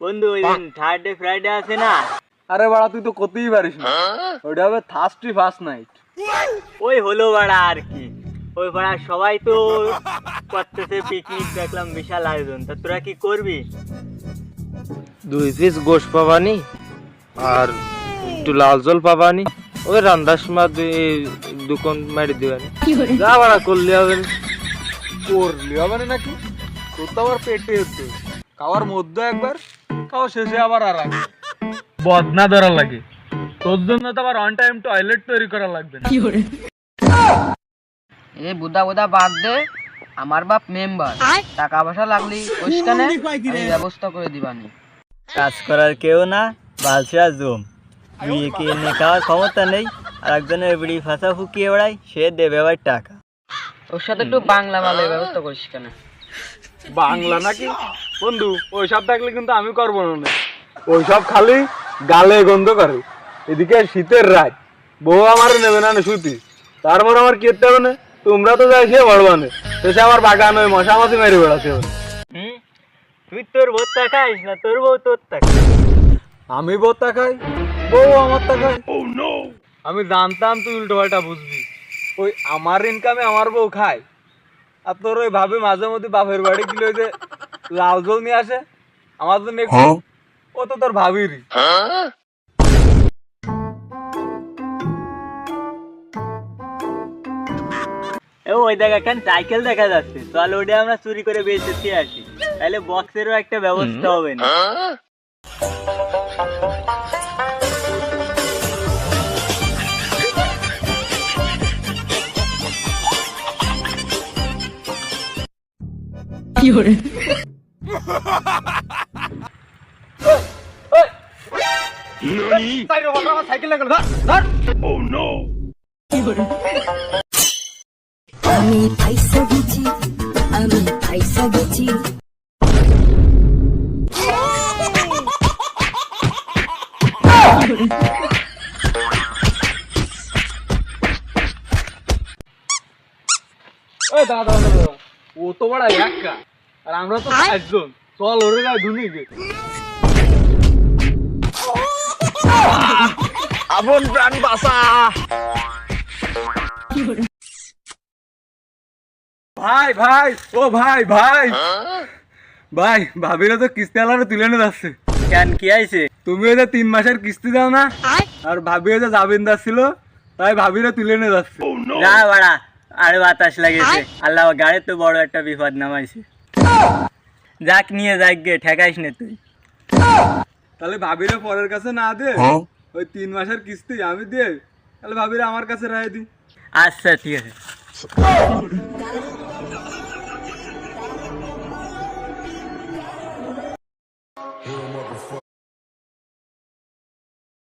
বন্ধু ওই দিন থার্সডে ফ্রাইডে আছে না? আরে বাড়া তুই তো করতেই পারিস না। ওটা হবে থার্স্টি ফার্স্ট নাইট ওই হলো বাড়া আর কি। ওই পাড়া সবাই তো করতেছে পিকনিক দেখলাম বিশাল আয়োজন। তা তোরা কি করবি? দুই পিস গোশ পাবানি আর একটু লাল জল পাবানি। ওই রান্দার সময় দুই দুকন মারি দিবানি যা বাড়া করলে হবে। করলি হবে না নাকি? তোর তো আবার পেটে হচ্ছে। খাওয়ার মধ্যে একবার খাওয়া শেষে আবার আর বদনা ধরা লাগে। তোর জন্য তো আবার অন টাইম টয়লেট তৈরি করা লাগবে না। এ বুদা বুদা বাদ দে আমার বাপ মেম্বার টাকা পয়সা লাগলি ওইখানে ব্যবস্থা করে দিবানি। কাজ করার কেউ না বালসা জম। বিয়ে কি এনে খাওয়ার ক্ষমতা নেই আর একজনের বিড়ি ফাঁসা ফুকিয়ে বেড়ায় সে দেবে আবার টাকা। ওর সাথে একটু বাংলা মালের ব্যবস্থা করিস কেন? বাংলা নাকি? বন্ধু ওইসব থাকলে কিন্তু আমি করব না ওইসব খালি গালে গন্ধ করে। এদিকে শীতের রাত বউ আমার নেবে না সুতি। তারপর আমার কেটে হবে না? তোমরা তো যাই সে বড়বানে শেষে আমার বাগান ওই মশা মশামাছি মেরে বেড়াতে হবে। হুম? তুই তোর ভোটটা খাইস না তোর বউ তোর টাকা আমি বোতা খাই? বউ আমার তা আমি জানতাম তুই উল্টো পাল্টা বুঝবি। ওই আমার ইনকামে আমার বউ খায়। আর তোর ওই ভাবে মাঝে মধ্যে বাপের বাড়ি গেলে ওই যে লাল জল নিয়ে আসে। আমার জন্য একটু ও তো তোর ভাবিরই। ওই দেখ একটা সাইকেল দেখা যাচ্ছে। চল ওটা আমরা চুরি করে বেঁচেছি আসি। তাহলে বক্সেরও একটা ব্যবস্থা হবে না। আমি ফাইসা গেছি আমি ফাইসা গেছি দাদা দাদা দাদা ও তো বড় একা। আর আমরা তো চারজন চল ওরে গায়ে ধুনি গে। আপন প্রাণ বাসা ভাই ভাই ও ভাই ভাই। ভাই ভাবিরা তো কিস্তি আলারে তুলে নিয়ে যাচ্ছে। কেন কি আইছে? তুমি ওই যে তিন মাসের কিস্তি দাও না আর ভাবি ওই যে জামিনদার ছিল তাই ভাবিরা তুলে নিয়ে যাচ্ছে। যা বাড়া আরে বাতাস লাগেছে। আল্লাহ গাড়ি তো বড় একটা বিপদ নামাইছে। যাক নিয়ে যাক গে ঠেকাইস না তুই। তাহলে ভাবিরে পরের কাছে না দে। ওই তিন মাসের কিস্তি আমি দে। তাহলে ভাবিরা আমার কাছে রায় দি। আচ্ছা ঠিক আছে।